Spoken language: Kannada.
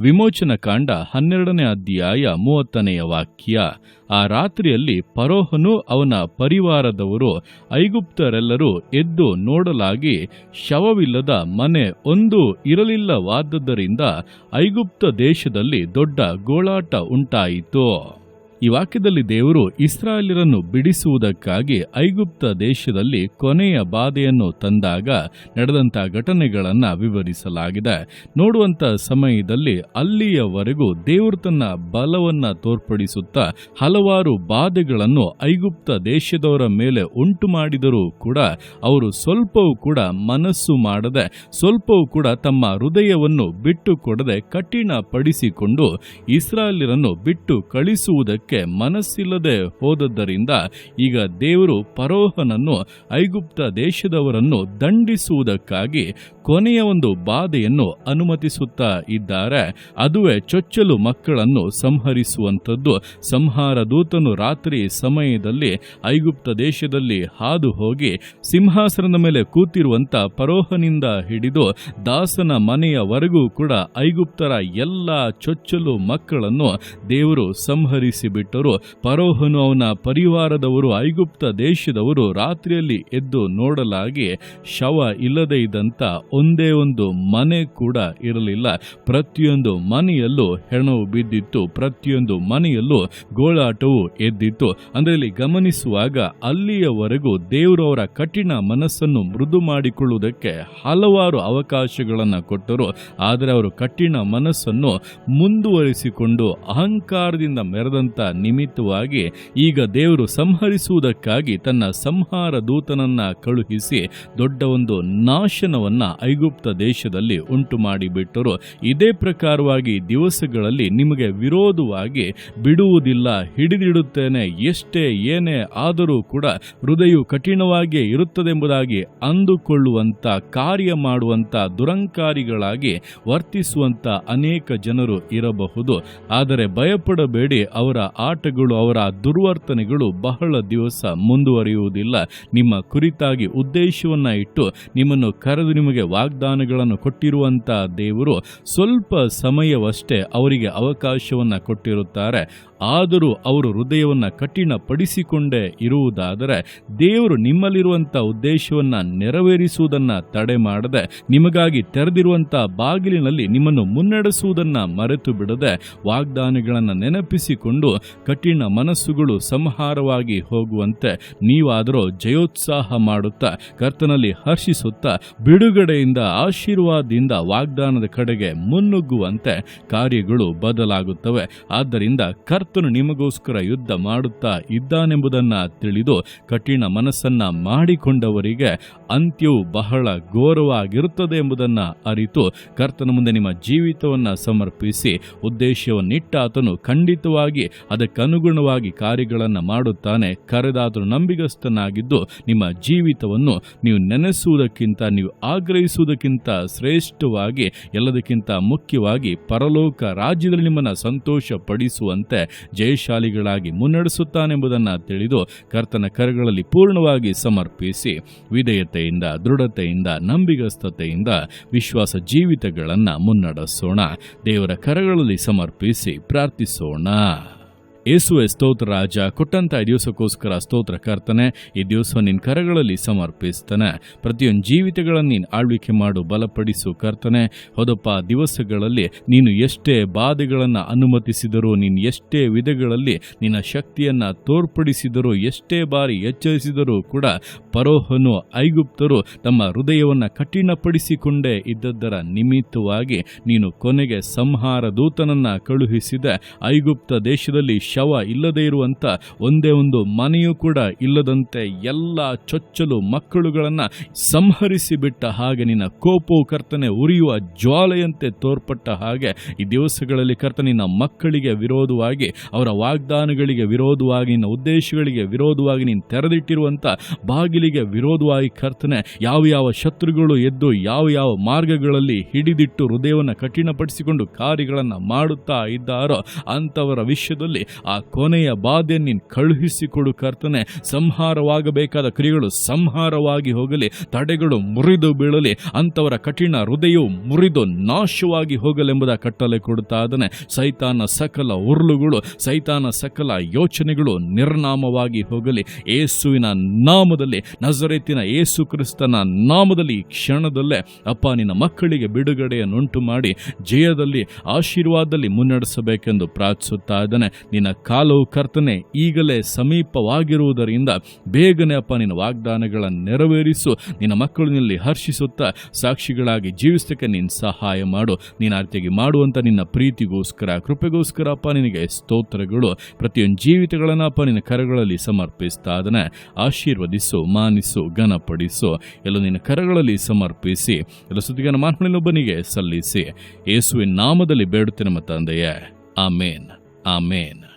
ವಿಮೋಚನ ಕಾಂಡ ಹನ್ನೆರಡನೇ ಅಧ್ಯಾಯ ಮೂವತ್ತನೆಯ ವಾಕ್ಯ. ಆ ರಾತ್ರಿಯಲ್ಲಿ ಪರೋಹನು ಅವನ ಪರಿವಾರದವರು ಐಗುಪ್ತರೆಲ್ಲರೂ ಎದ್ದು ನೋಡಲಾಗಿ ಶವವಿಲ್ಲದ ಮನೆ ಒಂದು ಇರಲಿಲ್ಲವಾದದ್ದರಿಂದ ಐಗುಪ್ತ ದೇಶದಲ್ಲಿ ದೊಡ್ಡ ಗೋಳಾಟ ಉಂಟಾಯಿತು. ಈ ವಾಕ್ಯದಲ್ಲಿ ದೇವರು ಇಸ್ರಾಯೇಲರನ್ನು ಬಿಡಿಸುವುದಕ್ಕಾಗಿ ಐಗುಪ್ತ ದೇಶದಲ್ಲಿ ಕೊನೆಯ ಬಾಧೆಯನ್ನು ತಂದಾಗ ನಡೆದಂಥ ಘಟನೆಗಳನ್ನು ವಿವರಿಸಲಾಗಿದೆ. ನೋಡುವಂಥ ಸಮಯದಲ್ಲಿ ಅಲ್ಲಿಯವರೆಗೂ ದೇವರು ತನ್ನ ಬಲವನ್ನು ತೋರ್ಪಡಿಸುತ್ತಾ ಹಲವಾರು ಬಾಧೆಗಳನ್ನು ಐಗುಪ್ತ ದೇಶದವರ ಮೇಲೆ ಉಂಟು ಮಾಡಿದರೂ ಕೂಡ ಅವರು ಸ್ವಲ್ಪವೂ ಕೂಡ ಮನಸ್ಸು ಮಾಡದೆ, ಸ್ವಲ್ಪವೂ ಕೂಡ ತಮ್ಮ ಹೃದಯವನ್ನು ಬಿಟ್ಟು ಕೊಡದೆ ಕಠಿಣ ಪಡಿಸಿಕೊಂಡು ಬಿಟ್ಟು ಕಳಿಸುವುದಕ್ಕೆ ಮನಸ್ಸಿಲ್ಲದೆ ಹೋದದ್ದರಿಂದ ಈಗ ದೇವರು ಪರೋಹನನ್ನು ಐಗುಪ್ತ ದೇಶದವರನ್ನು ದಂಡಿಸುವುದಕ್ಕಾಗಿ ಕೊನೆಯ ಒಂದು ಬಾಧೆಯನ್ನು ಅನುಮತಿಸುತ್ತಾ ಇದ್ದಾರೆ. ಅದುವೇ ಚೊಚ್ಚಲು ಮಕ್ಕಳನ್ನು ಸಂಹರಿಸುವಂಥದ್ದು. ಸಂಹಾರ ದೂತನು ರಾತ್ರಿ ಸಮಯದಲ್ಲಿ ಐಗುಪ್ತ ದೇಶದಲ್ಲಿ ಹಾದು ಹೋಗಿ ಸಿಂಹಾಸನದ ಮೇಲೆ ಕೂತಿರುವಂತ ಪರೋಹನಿಂದ ಹಿಡಿದು ದಾಸನ ಮನೆಯವರೆಗೂ ಕೂಡ ಐಗುಪ್ತರ ಎಲ್ಲ ಚೊಚ್ಚಲು ಮಕ್ಕಳನ್ನು ದೇವರು ಸಂಹರಿಸಿಬಿಟ್ಟರು. ಪರೋಹನು ಅವನ ಪರಿವಾರದವರು, ಐಗುಪ್ತ ದೇಶದವರು ರಾತ್ರಿಯಲ್ಲಿ ಎದ್ದು ನೋಡಲಾಗಿ ಶವ ಇಲ್ಲದೆ ಇದ್ದಂತ ಒಂದೇ ಒಂದು ಮನೆ ಕೂಡ ಇರಲಿಲ್ಲ. ಪ್ರತಿಯೊಂದು ಮನೆಯಲ್ಲೂ ಹೆಣವು ಬಿದ್ದಿತ್ತು. ಪ್ರತಿಯೊಂದು ಮನೆಯಲ್ಲೂ ಗೋಳಾಟವು ಎದ್ದಿತ್ತು. ಅಂದರೆ ಇಲ್ಲಿ ಗಮನಿಸುವಾಗ ಅಲ್ಲಿಯವರೆಗೂ ದೇವರವರ ಕಠಿಣ ಮನಸ್ಸನ್ನು ಮೃದು ಮಾಡಿಕೊಳ್ಳುವುದಕ್ಕೆ ಹಲವಾರು ಅವಕಾಶಗಳನ್ನು ಕೊಟ್ಟರು. ಆದರೆ ಅವರು ಕಠಿಣ ಮನಸ್ಸನ್ನು ಮುಂದುವರಿಸಿಕೊಂಡು ಅಹಂಕಾರದಿಂದ ಮೆರೆದಂಥ ನಿಮಿತ್ತವಾಗಿ ಈಗ ದೇವರು ಸಂಹರಿಸುವುದಕ್ಕಾಗಿ ತನ್ನ ಸಂಹಾರ ದೂತನನ್ನ ಕಳುಹಿಸಿ ದೊಡ್ಡ ಒಂದು ನಾಶನವನ್ನ ಐಗುಪ್ತ ದೇಶದಲ್ಲಿ ಉಂಟು ಮಾಡಿಬಿಟ್ಟರು. ಇದೇ ಪ್ರಕಾರವಾಗಿ ದಿವಸಗಳಲ್ಲಿ ನಿಮಗೆ ವಿರೋಧವಾಗಿ ಬಿಡುವುದಿಲ್ಲ, ಹಿಡಿದಿಡುತ್ತೇನೆ, ಎಷ್ಟೇ ಏನೇ ಆದರೂ ಕೂಡ ಹೃದಯವು ಕಠಿಣವಾಗಿಯೇ ಇರುತ್ತದೆಂಬುದಾಗಿ ಅಂದುಕೊಳ್ಳುವಂಥ, ಕಾರ್ಯ ಮಾಡುವಂಥ, ದುರಂಕಾರಿಗಳಾಗಿ ವರ್ತಿಸುವಂಥ ಅನೇಕ ಜನರು ಇರಬಹುದು. ಆದರೆ ಭಯಪಡಬೇಡಿ, ಅವರ ಆಟಗಳು, ಅವರ ದುರ್ವರ್ತನೆಗಳು ಬಹಳ ದಿವಸ ಮುಂದುವರಿಯುವುದಿಲ್ಲ. ನಿಮ್ಮ ಕುರಿತಾಗಿ ಉದ್ದೇಶವನ್ನ ಇಟ್ಟು ನಿಮ್ಮನ್ನು ಕರೆದು ನಿಮಗೆ ವಾಗ್ದಾನಗಳನ್ನು ಕೊಟ್ಟಿರುವಂತ ದೇವರು ಸ್ವಲ್ಪ ಸಮಯವಷ್ಟೇ ಅವರಿಗೆ ಅವಕಾಶವನ್ನ ಕೊಟ್ಟಿರುತ್ತಾರೆ. ಆದರೂ ಅವರು ಹೃದಯವನ್ನ ಕಠಿಣಪಡಿಸಿಕೊಂಡೇ ಇರುವುದಾದರೆ ದೇವರು ನಿಮ್ಮಲ್ಲಿರುವಂಥ ಉದ್ದೇಶವನ್ನ ನೆರವೇರಿಸುವುದನ್ನ ತಡೆ ಮಾಡದೆ, ನಿಮಗಾಗಿ ತೆರೆದಿರುವಂಥ ಬಾಗಿಲಿನಲ್ಲಿ ನಿಮ್ಮನ್ನು ಮುನ್ನಡೆಸುವುದನ್ನ ಮರೆತು ಬಿಡದೆ ವಾಗ್ದಾನಗಳನ್ನು ನೆನಪಿಸಿಕೊಂಡು ಕಠಿಣ ಮನಸ್ಸುಗಳು ಸಂಹಾರವಾಗಿ ಹೋಗುವಂತೆ ನೀವಾದರೂ ಜಯೋತ್ಸಾಹ ಮಾಡುತ್ತಾ, ಕರ್ತನಲ್ಲಿ ಹರ್ಷಿಸುತ್ತಾ ಬಿಡುಗಡೆಯಿಂದ ಆಶೀರ್ವಾದದಿಂದ ವಾಗ್ದಾನದ ಕಡೆಗೆ ಮುನ್ನುಗ್ಗುವಂತೆ ಕಾರ್ಯಗಳು ಬದಲಾಗುತ್ತವೆ. ಆದ್ದರಿಂದ ಕರ್ತನು ನಿಮಗೋಸ್ಕರ ಯುದ್ಧ ಮಾಡುತ್ತಾ ಇದ್ದಾನೆಂಬುದನ್ನು ತಿಳಿದು ಕಠಿಣ ಮನಸ್ಸನ್ನ ಮಾಡಿಕೊಂಡವರಿಗೆ ಅಂತ್ಯವು ಬಹಳ ಘೋರವಾಗಿರುತ್ತದೆ ಎಂಬುದನ್ನ ಅರಿತು ಕರ್ತನ ಮುಂದೆ ನಿಮ್ಮ ಜೀವಿತವನ್ನ ಸಮರ್ಪಿಸಿ ಉದ್ದೇಶವನ್ನಿಟ್ಟ ಆತನು ಖಂಡಿತವಾಗಿ ಅದಕ್ಕನುಗುಣವಾಗಿ ಕಾರ್ಯಗಳನ್ನು ಮಾಡುತ್ತಾನೆ. ಕರೆದಾತನು ನಂಬಿಗಸ್ತನಾಗಿದ್ದು ನಿಮ್ಮ ಜೀವಿತವನ್ನು ನೀವು ನೆನೆಸುವುದಕ್ಕಿಂತ ನೀವು ಆಗ್ರಹಿಸುವುದಕ್ಕಿಂತ ಶ್ರೇಷ್ಠವಾಗಿ, ಎಲ್ಲದಕ್ಕಿಂತ ಮುಖ್ಯವಾಗಿ ಪರಲೋಕ ರಾಜ್ಯದಲ್ಲಿ ನಿಮ್ಮನ್ನು ಸಂತೋಷ ಪಡಿಸುವಂತೆ ಜಯಶಾಲಿಗಳಾಗಿ ಮುನ್ನಡೆಸುತ್ತಾನೆಂಬುದನ್ನು ತಿಳಿದು ಕರ್ತನ ಕರಗಳಲ್ಲಿ ಪೂರ್ಣವಾಗಿ ಸಮರ್ಪಿಸಿ ವಿಧೇಯತೆಯಿಂದ, ದೃಢತೆಯಿಂದ, ನಂಬಿಗಸ್ತತೆಯಿಂದ ವಿಶ್ವಾಸ ಜೀವಿತಗಳನ್ನು ಮುನ್ನಡೆಸೋಣ. ದೇವರ ಕರಗಳಲ್ಲಿ ಸಮರ್ಪಿಸಿ ಪ್ರಾರ್ಥಿಸೋಣ. ಯೇಸುವೆ ಸ್ತೋತ್ರ ರಾಜ, ಕೊಟ್ಟಂತ ಈ ದಿವಸಕ್ಕೋಸ್ಕರ ಸ್ತೋತ್ರ ಕರ್ತನೆ, ಈ ದಿವಸ ನಿನ್ನ ಕರಗಳಲ್ಲಿ ಸಮರ್ಪಿಸ್ತಾನೆ. ಪ್ರತಿಯೊಂದು ಜೀವಿತಗಳನ್ನು ನೀನು ಆಳ್ವಿಕೆ ಮಾಡು, ಬಲಪಡಿಸು ಕರ್ತನೆ. ಹೋದಪ್ಪ, ದಿವಸಗಳಲ್ಲಿ ನೀನು ಎಷ್ಟೇ ಬಾಧೆಗಳನ್ನು ಅನುಮತಿಸಿದರೂ, ನೀನು ಎಷ್ಟೇ ವಿಧಗಳಲ್ಲಿ ನಿನ್ನ ಶಕ್ತಿಯನ್ನು ತೋರ್ಪಡಿಸಿದರೂ, ಎಷ್ಟೇ ಬಾರಿ ಎಚ್ಚರಿಸಿದರೂ ಕೂಡ ಪರೋಹನು ಐಗುಪ್ತರು ತಮ್ಮ ಹೃದಯವನ್ನು ಕಠಿಣಪಡಿಸಿಕೊಂಡೇ ಇದ್ದದ್ದರ ನಿಮಿತ್ತವಾಗಿ ನೀನು ಕೊನೆಗೆ ಸಂಹಾರ ದೂತನನ್ನು ಕಳುಹಿಸಿದ ಐಗುಪ್ತ ದೇಶದಲ್ಲಿ ಶವ ಇಲ್ಲದೇ ಇರುವಂಥ ಒಂದೇ ಒಂದು ಮನೆಯೂ ಕೂಡ ಇಲ್ಲದಂತೆ ಎಲ್ಲ ಚೊಚ್ಚಲು ಮಕ್ಕಳುಗಳನ್ನು ಸಂಹರಿಸಿಬಿಟ್ಟ ಹಾಗೆ ನಿನ್ನ ಕೋಪವು ಕರ್ತನೆ ಉರಿಯುವ ಜ್ವಾಲೆಯಂತೆ ತೋರ್ಪಟ್ಟ ಹಾಗೆ ಈ ದಿವಸಗಳಲ್ಲಿ ಕರ್ತ ನಿನ್ನ ಮಕ್ಕಳಿಗೆ ವಿರೋಧವಾಗಿ, ಅವರ ವಾಗ್ದಾನಗಳಿಗೆ ವಿರೋಧವಾಗಿ, ನಿನ್ನ ಉದ್ದೇಶಗಳಿಗೆ ವಿರೋಧವಾಗಿ ನೀನು ತೆರೆದಿಟ್ಟಿರುವಂಥ ಬಾಗಿಲಿಗೆ ವಿರೋಧವಾಗಿ ಕರ್ತನೆ ಯಾವ ಯಾವ ಶತ್ರುಗಳು ಎದ್ದು ಯಾವ ಯಾವ ಮಾರ್ಗಗಳಲ್ಲಿ ಹಿಡಿದಿಟ್ಟು ಹೃದಯವನ್ನು ಕಠಿಣಪಡಿಸಿಕೊಂಡು ಕಾರ್ಯಗಳನ್ನು ಮಾಡುತ್ತಾ ಇದ್ದಾರೋ ಅಂಥವರ ವಿಷಯದಲ್ಲಿ ಆ ಕೊನೆಯ ಬಾಧೆ ನೀನು ಕಳುಹಿಸಿಕೊಡು ಕರ್ತನೆ. ಸಂಹಾರವಾಗಬೇಕಾದ ಕ್ರಿಯೆಗಳು ಸಂಹಾರವಾಗಿ ಹೋಗಲಿ, ತಡೆಗಳು ಮುರಿದು ಬೀಳಲಿ, ಅಂಥವರ ಕಠಿಣ ಹೃದಯವು ಮುರಿದು ನಾಶವಾಗಿ ಹೋಗಲೆಂಬುದ ಕಟ್ಟಲೆ ಕೊಡುತ್ತಾ ಅದನೆ ಸೈತಾನ ಸಕಲ ಉರುಳುಗಳು, ಸೈತಾನ ಸಕಲ ಯೋಚನೆಗಳು ನಿರ್ನಾಮವಾಗಿ ಹೋಗಲಿ. ಏಸುವಿನ ನಾಮದಲ್ಲಿ ನಜರೆತ್ತಿನ ಏಸು ಕ್ರಿಸ್ತನ ನಾಮದಲ್ಲಿ ಈ ಕ್ಷಣದಲ್ಲೇ, ಅಪ್ಪ, ನಿನ್ನ ಮಕ್ಕಳಿಗೆ ಬಿಡುಗಡೆಯನ್ನುಂಟು ಮಾಡಿ ಜಯದಲ್ಲಿ, ಆಶೀರ್ವಾದದಲ್ಲಿ ಮುನ್ನಡೆಸಬೇಕೆಂದು ಪ್ರಾರ್ಥಿಸುತ್ತಾ ಇದ್ದಾನೆ. ನಿನ್ನ ಕಾಲವು ಕರ್ತನೆ ಈಗಲೇ ಸಮೀಪವಾಗಿರುವುದರಿಂದ ಬೇಗನೆ ಅಪ್ಪ, ನಿನ್ನ ವಾಗ್ದಾನಗಳನ್ನು ನೆರವೇರಿಸು. ನಿನ್ನ ಮಕ್ಕಳಿನಲ್ಲಿ ಹರ್ಷಿಸುತ್ತಾ ಸಾಕ್ಷಿಗಳಾಗಿ ಜೀವಿಸಕ್ಕೆ ನಿನ್ನ ಸಹಾಯ ಮಾಡು. ನೀನು ಆರ್ತಿಯಾಗಿ ರೀತಿಯಾಗಿ ಮಾಡುವಂಥ ನಿನ್ನ ಪ್ರೀತಿಗೋಸ್ಕರ, ಕೃಪೆಗೋಸ್ಕರ ಅಪ್ಪ, ನಿನಗೆ ಸ್ತೋತ್ರಗಳು. ಪ್ರತಿಯೊಂದು ಜೀವಿತಗಳನ್ನು ಅಪ್ಪ, ನಿನ್ನ ಕರಗಳಲ್ಲಿ ಸಮರ್ಪಿಸ್ತಾ ಅದನ್ನು ಆಶೀರ್ವದಿಸು, ಮಾನಿಸು, ಘನಪಡಿಸು. ಎಲ್ಲ ನಿನ್ನ ಕರಗಳಲ್ಲಿ ಸಮರ್ಪಿಸಿ, ಎಲ್ಲ ಸುದ್ದಿಗನ ಮಾತುಗಳನ್ನೊಬ್ಬನಿಗೆ ಸಲ್ಲಿಸಿ. ಯೇಸುವಿನ ನಾಮದಲ್ಲಿ ಬೇಡುತ್ತೇನೆ ನಮ್ಮ ತಂದೆಯೇ. ಆಮೇನ್. ಆಮೇನ್.